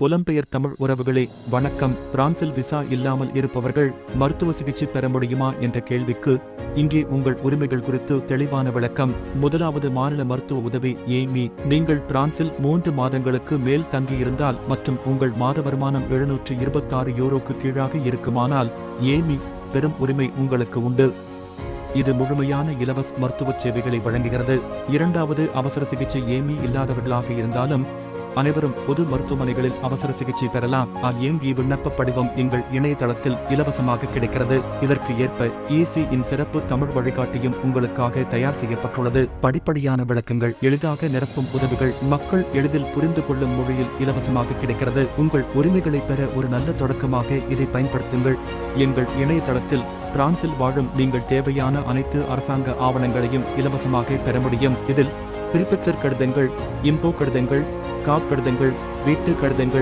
புலம்பெயர் தமிழ் உறவுகளே வணக்கம். பிரான்சில் விசா இல்லாமல் இருப்பவர்கள் மருத்துவ சிகிச்சை பெற முடியுமா என்ற கேள்விக்கு இங்கே உங்கள் உரிமைகள் குறித்து தெளிவான விளக்கம். முதலாவது மாநில மருத்துவ உதவி ஏமி நீங்கள் பிரான்சில் மூன்று மாதங்களுக்கு மேல் தங்கியிருந்தால் மற்றும் உங்கள் மாத வருமானம் எழுநூற்று இருபத்தாறு யூரோக்கு கீழாக இருக்குமானால் ஏமி பெரும் உரிமை உங்களுக்கு உண்டு. இது முழுமையான இலவச மருத்துவ சேவைகளை வழங்குகிறது. இரண்டாவது அவசர சிகிச்சை ஏமி இல்லாதவர்களாக இருந்தாலும் அனைவரும் பொது மருத்துவமனைகளில் அவசர சிகிச்சை பெறலாம். ஏங்கி விண்ணப்ப படிவம் எங்கள் இணையதளத்தில் இலவசமாக கிடைக்கிறது. இதற்கு ஏற்ப இசி இன் சிறப்பு தமிழ் வழிகாட்டியும் உங்களுக்காக தயார் செய்யப்பட்டுள்ளது. படிப்படியான விளக்கங்கள் எளிதாக நிரப்பும் உதவிகள் மக்கள் எளிதில் புரிந்து கொள்ளும் மொழியில் இலவசமாக கிடைக்கிறது. உங்கள் உரிமைகளை பெற ஒரு நல்ல தொடக்கமாக இதை பயன்படுத்துங்கள். எங்கள் இணையதளத்தில் பிரான்சில் வாழும் நீங்கள் தேவையான அனைத்து அரசாங்க ஆவணங்களையும் இலவசமாக பெற முடியும். இதில் பிரிப்பெற்றர் கடிதங்கள் இம்போ கடிதங்கள் காப் கடிதங்கள் வீட்டு கடிதங்கள்